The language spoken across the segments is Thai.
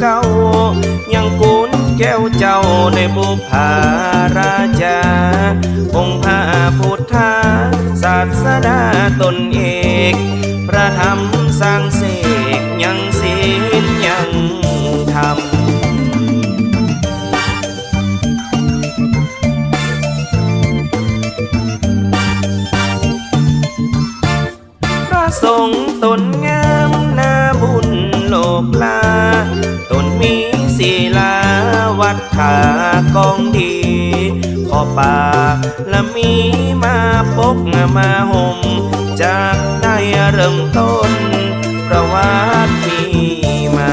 เก่า ยังกุนแก้วเจ้าในบุพาราชาองค์พระพุทธาศาสดาตนเอกประธรรมสร้างส มาห่มจากได้เริ่มต้น ประวัติมีมา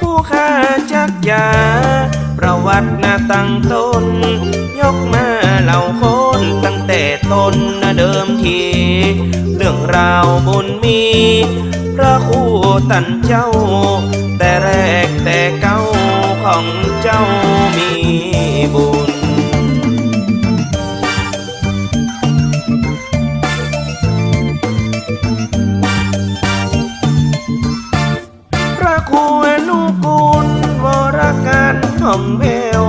ผู้ข้าจักยา ประวัตินาตั้งต้น ยกมาเหล่าคนตั้งแต่ต้นนาเดิมที เรื่องราวบุญมีพระคูันเจ้า แต่แรกแต่เก้าของเจ้ามีบุญพระครูอนุกูลวรการหอมเพว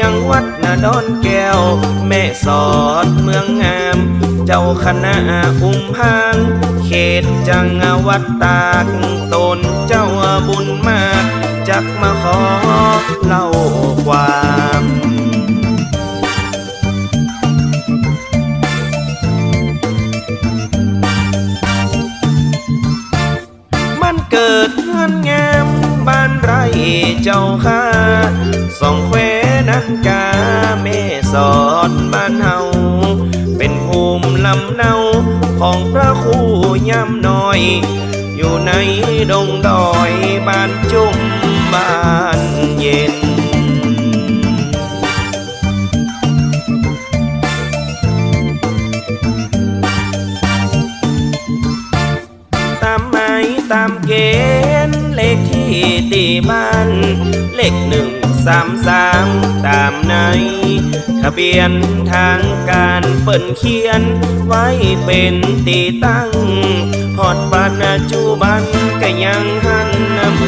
ยังวัดนาดอนแก้ว แม่สอดเมืองงาม เจ้าคณะอุ้มพาน ขตจังหวัดตากตนเจ้าบุญมากจักมาขอเล่าความมันเกิดเงื่อนงามบ้านไรเจ้าค่าสองแควนันกาแม่สอดบ้านเฮาำเนาของพระครูย่ำน้อย อยู่ในดงดอยบ้านจุ่มบ้านเย็นตามหมายตามเกณฑ์เลขที่ตีบ้าน เลขหนึ่ง สามสามตามในทะเบียนทางการเปิ่นเขียน ไว้เป็นตีตั้งพอดปัจจุบันก็ยังหันเหมือนเ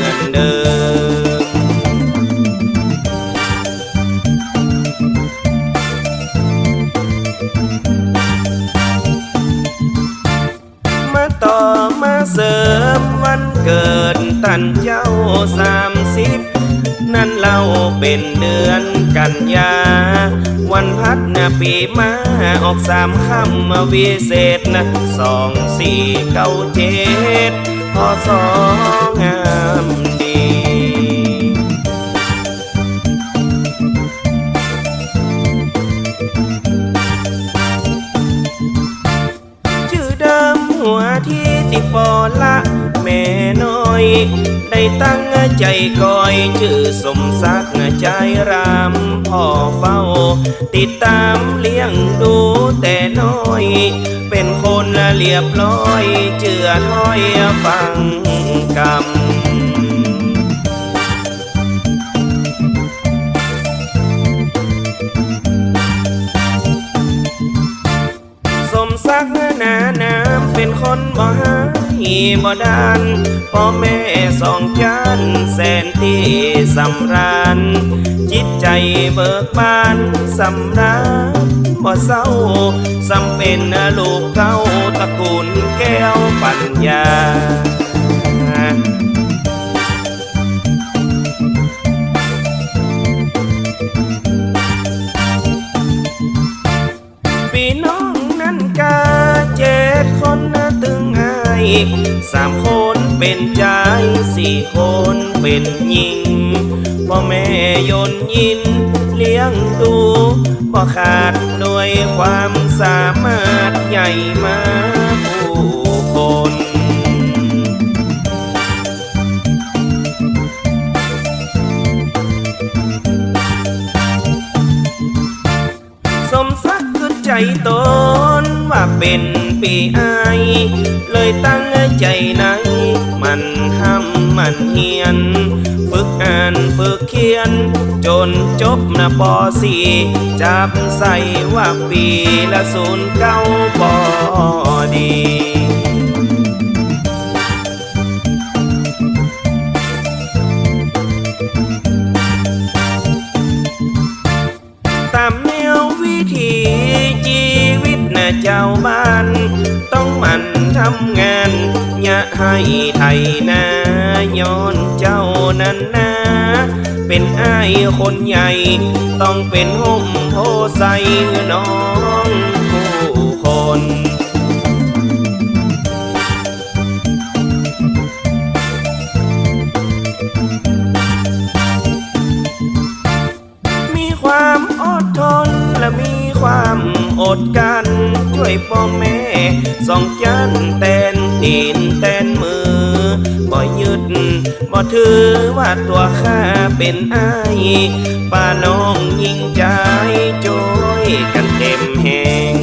ปีมาออกสามคำมาวิเศษนะสองสี่เก้าเจ็ดพอสองงาม ตั้งใจคอยชื่อสมศักดิ์ใจรามพ่อเฝ้า ติดตามเลี้ยงดูแต่น้อย เป็นคนเรียบร้อยเจือถ้อยฟังกรรมสมศักหนาน้ำเป็นคนบ่หายบ่ดานพ่อแม่ สองจันแสนที่สำราญ จิตใจเบิกบานสำราญบ่เศร้าสำเป็นลูกเก้าตระกูลแก้วปัญญาพี่น้องนั้นกาเจ็ดคนนะตึงไอายสามคน เป็นชายสี่คนเป็นหญิงพ่อแม่ยนยินเลี้ยงดูบ่ขาดด้วยความสามารถใหญ่มา ยน ฝึกอ่านฝึกเขียน จนจบนะปอสีจับใส่ว่าปีละศูนย์เก้าปอดีตามแนววิถีชีวิตนะเจ้าบ้าน ต้องหมันทำงาน อย่าให้ไทยนาย้อน นั้นนาเป็นอ้ายคนใหญ่ ต้องเป็นห่มโพใสน้องผู้คนมีความอดทนและมีความอดกันช่วยพ่อแม่สองจันแตนตีนแตนม ยึดบ่ถือว่าตัวข้าเป็นอ้ายป้าน้องยิ่งใจจอยกันเต็มแหง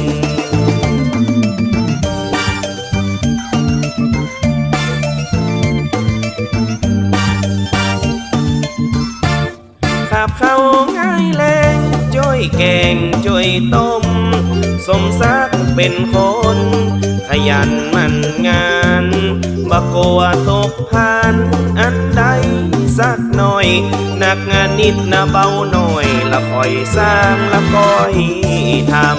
ขับเข้าง่ายแรงจอยแกงจอยต้มสมศัก เป็นคนขยันมันงานบักลัวตกพันอันใดสักหน่อย หนักงานนิดนะเบาหน่อย ละคอยสร้างละคอยทำ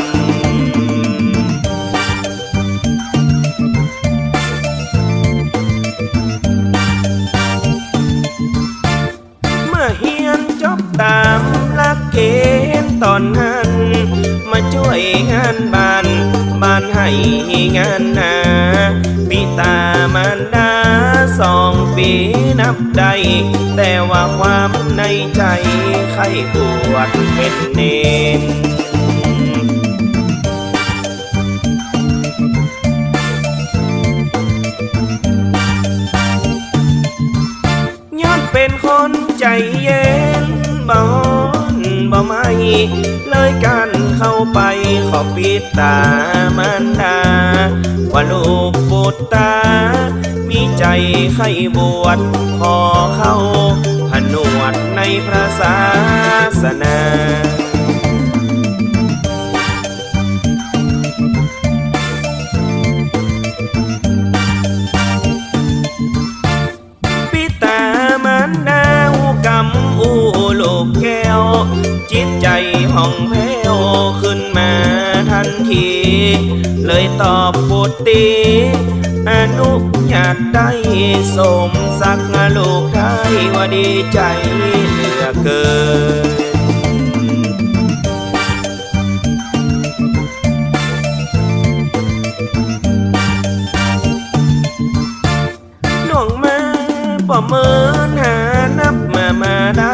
เมื่อเฮียนจบตามหลักเกณฑ์ตอนนั้น มาช่วยงานบ้าน บ้านให้งานนาปิตามารดาสองปีนับได้แต่ว่าความในใจใครบวชเป็นเนนย้อนเป็นคนใจเย็นบ่ เลยกันเข้าไปขอปิดตามันดาว่าลูกปุตตา มีใจใครบวชขอเข้าผนวดในพระศาสนา ยตอบปุตติอนุญาตได้สมสักลูกไทยว่าดีใจเหลือเกินน้องมาป่เมินหานับมามาได้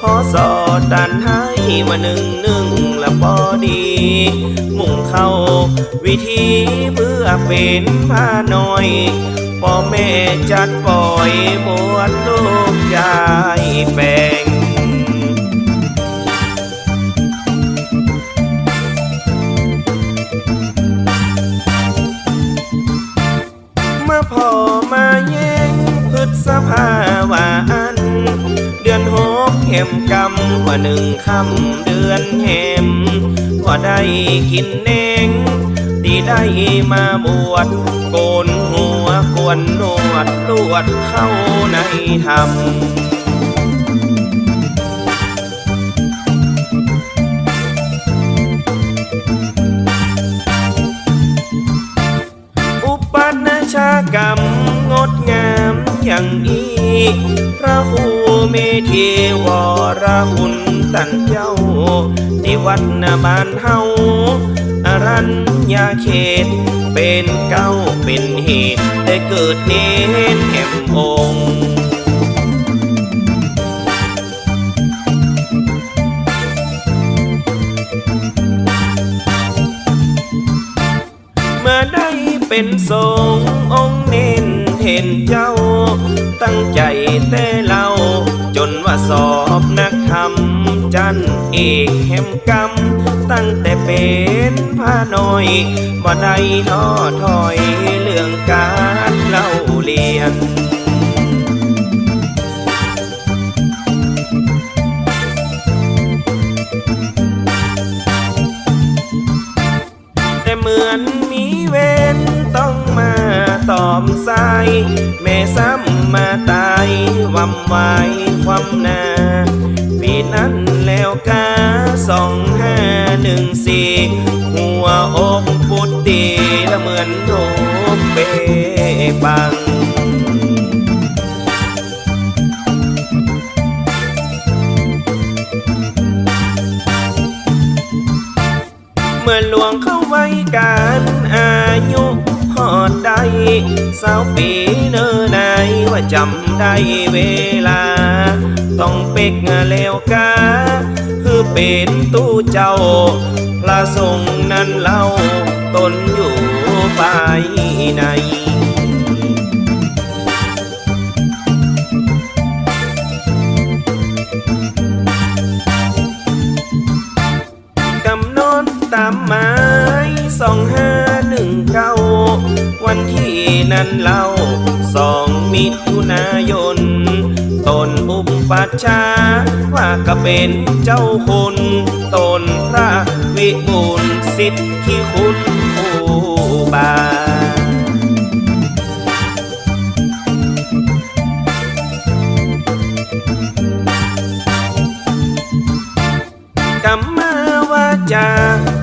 พอสอดดันให้ว่าหนึ่งหนึ่งล อดี มุ่งเข้าวิธีเพื่อเป็นผ้าน้อยพ่อแม่จัดปล่อยบวชลูกยายแปลงเมื่อพ่อมาแย่งพืชสภาวาอัน เดือนหกเข็มกำ ว่าหนึ่งคำเดือนแหมว่าได้กินเองดีได้มาบวชโกนหัวกวนหนวดลวดเข้าในธรรมอุปนชากรรมงดงามอย่างนี้พระครู เมธีวรคุณตันเจ้าที่วัดนาบานเฮาอรัญญาเขต เป็นเก้าเป็นเหตุได้เกิดเน้นแห่มองเมื่อได้เป็นทร เอกแหมกำตั้งแต่เป็นพระน้อยบ่ได้ท้อถอยเรื่องการเล่าเรียนเหมือนมีเวนต้องมาตอมสายแม่ซ้ำมาตายวำไวความนาปีนั้นแล้วกัน สองห้าหนึ่งสี่หัวอกปุดตีละเหมือนโรบเปปังเมื่อหลวงเข้าไว้การอายุหอดใดสาวปีเนอไหนว่าจำได้เวลา ต้องเป็กแล้วกา เป็นตู้เจ้า พระทรงนั้นเล่าตนอยู่ภายในกำหนดตามหมายสองห้าหนึ่งเก้าวันที่นั้นเล่าสองมิถุนายน ตนอุปปัชชาว่าก็เป็นเจ้าคุณตนพระวิบูลสิทธิคุณผู้บากรรมวาจา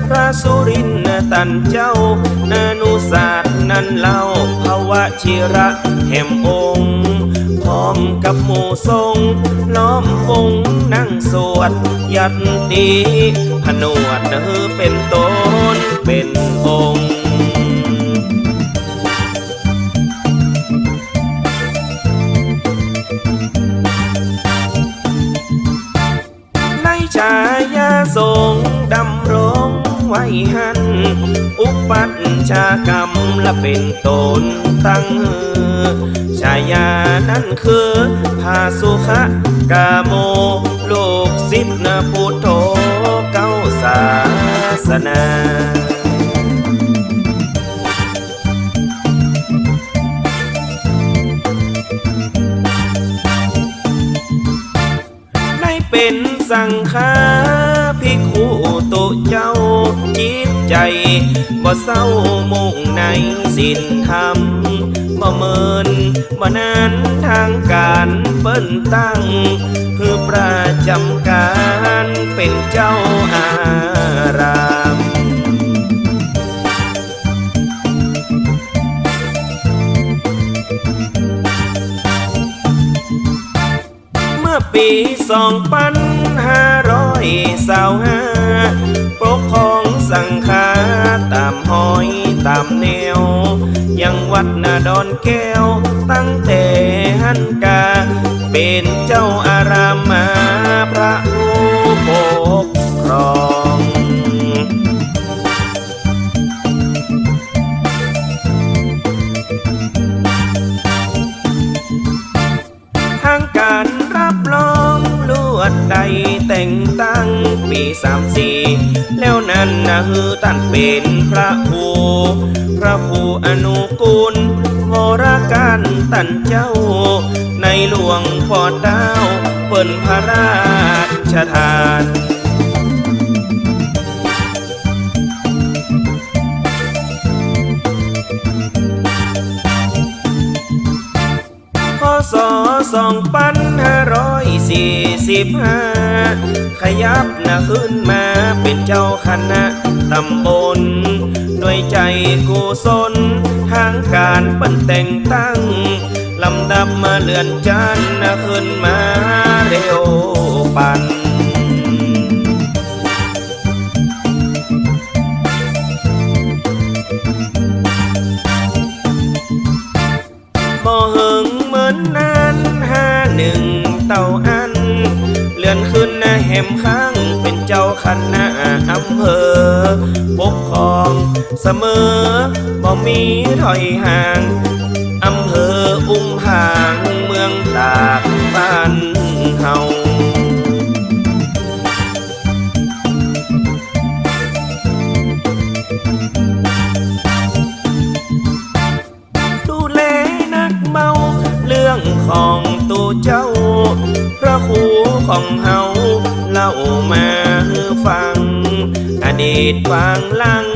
พระสุรินทร์ตันเจ้า นานุศาสตร์นั้นเล่าภาวะชิระแห่มองค์ พร้อมกับหมู่ทรงล้อมวงนั่งสวดยัดตีผนวดเนอเป็นตนเป็นองค์ในชายาทรงดำรงไว้หัน อุปัชชากรรมและเป็นตนตั้งชายานั้นคือพาสุขะกาโมลูกศิษย์นะพุทโธเก้าศาสนาได้เป็นสังฆา บ่เศร้ามุ่งในสินธรรมบ่เมินบ่นานทางการเปิ้นตั้งเพื่อประจำการเป็นเจ้าอารามเมื่อปีสองพันห้าร้อยสาวห้าปกครองสังฆาามห้อยตามแนว ยังวัดนาดอนแก้ว ตั้งแต่หันกา เป็นเจ้าอารามมาพระผู้ปกครองทางการรับรองลวดใดแต่งตั้ง ปีสามสี่แล้วนั้นนะฮือตั้นเป็นพระครูพระครูอนุกูลวรการตันเจ้า ในหลวงพ่อดาวเปิ่นพระราชทาน บห้าขยับนะขึ้นมาเป็นเจ้าคณะตำบล ด้วยใจกุศลทางการปั้นแต่งตั้ง ลำดับมาเลื่อนจันนะขึ้นมาเร็วปันบ่เหิงเหมือนนั้นห้าหนึ่งเต่า เสมอบ่มีถอยห่างอำเภออุ้มผางเมืองตากบ้านเฮาดูแลนักเมาเรื่องของตัวเจ้า พระครูของเฮาเล่ามาฟัง อดีตฟางลัง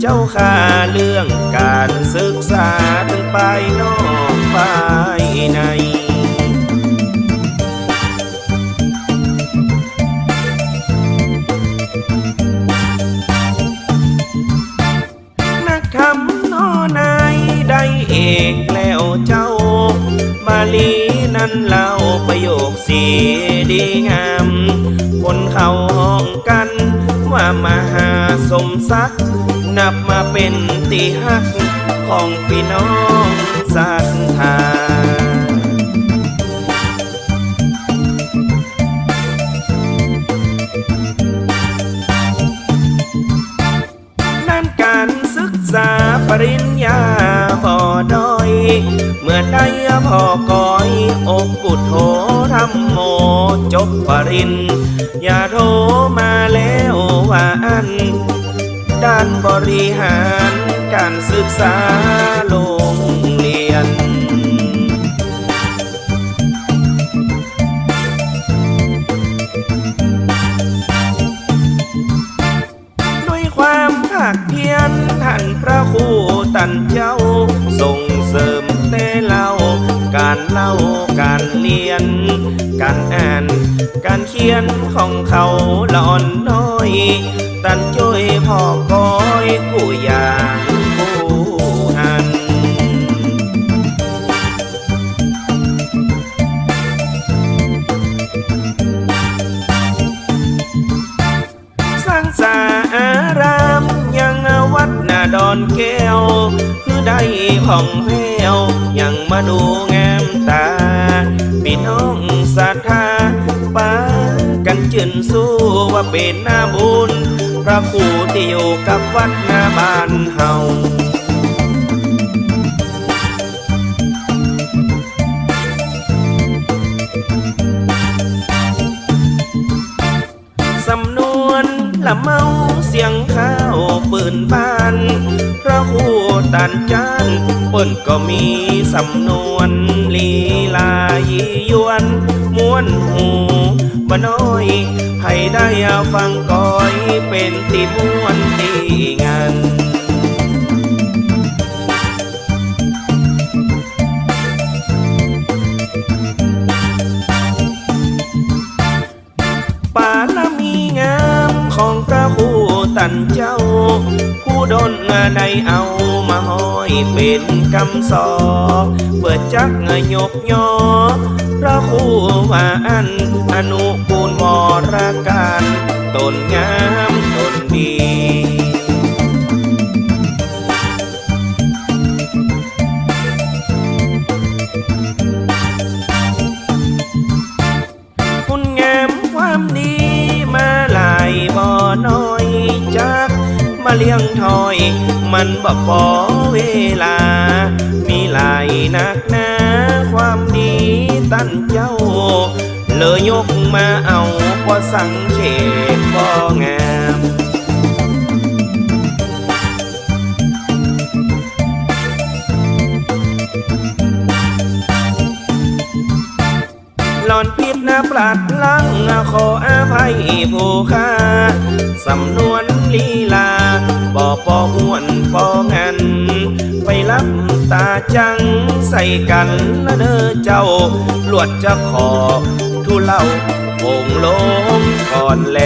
เจ้าข้าเรื่องการศึกษาทั้งภายนอกภายได้เอกแล้วเจ้า บาลีนั้นเล่าประโยคสีดีงาม คนเขาห้องกันว่ามหาสมศักดิ์ นับมาเป็นตีหักของพี่น้องศรัทธาด้านการศึกษาปริญญาบ่ด้อย เมื่อได้พ่อกอยอกบุตรโทธรรมโมจบปริญญาโทมาแล้วว่าอัน บริหารการศึกษาโรงเรียน ด้วยความภาคเพียรท่านพระครูตันเจ้า ส่งเสริมแต่เล่า การเล่าการเรียน การอ่าน การเขียนของเขาหลอนน้อย ตันช่วยพ่อก้อยผู้อย่างผู้อันสร้างสาอารามยังวัดนาดอนแก้ว คือได้ผ่องแผ้วยังมาดูงามตาพี่น้องศรัทธา เป็นหน้าบุญ พระครูที่อยู่กับวัดหน้าบ้านเฮาสำนวนละเมาเสียงข้าวปืนบ้าน พระครู ตันจานเปิ้นก็มีสำนวนลีลายียวนม้วนหูบ่น้อย ให้ได้ฟังก้อยเป็นตีม้วนตีงานปาลมีงามของพระครูตันเจ้า ผู้ดนได้เอา มาห้อยเป็นกำสอเปิดจักงยกยอพระครูว่าอัน อนุปูลวรการตนงามตนดีคุณงามความดีมาหลายบ่อน้อยจากมาเลี้ยงถอย มันบ่พอ ลัดลังขออภัยผู้ค่าสำนวนลีลาบ่ปออ้วนปองัน ไปรับตาจังใส่กันละเนอเจ้า ลวดจะขอทุเล่าวงลมก่อนแล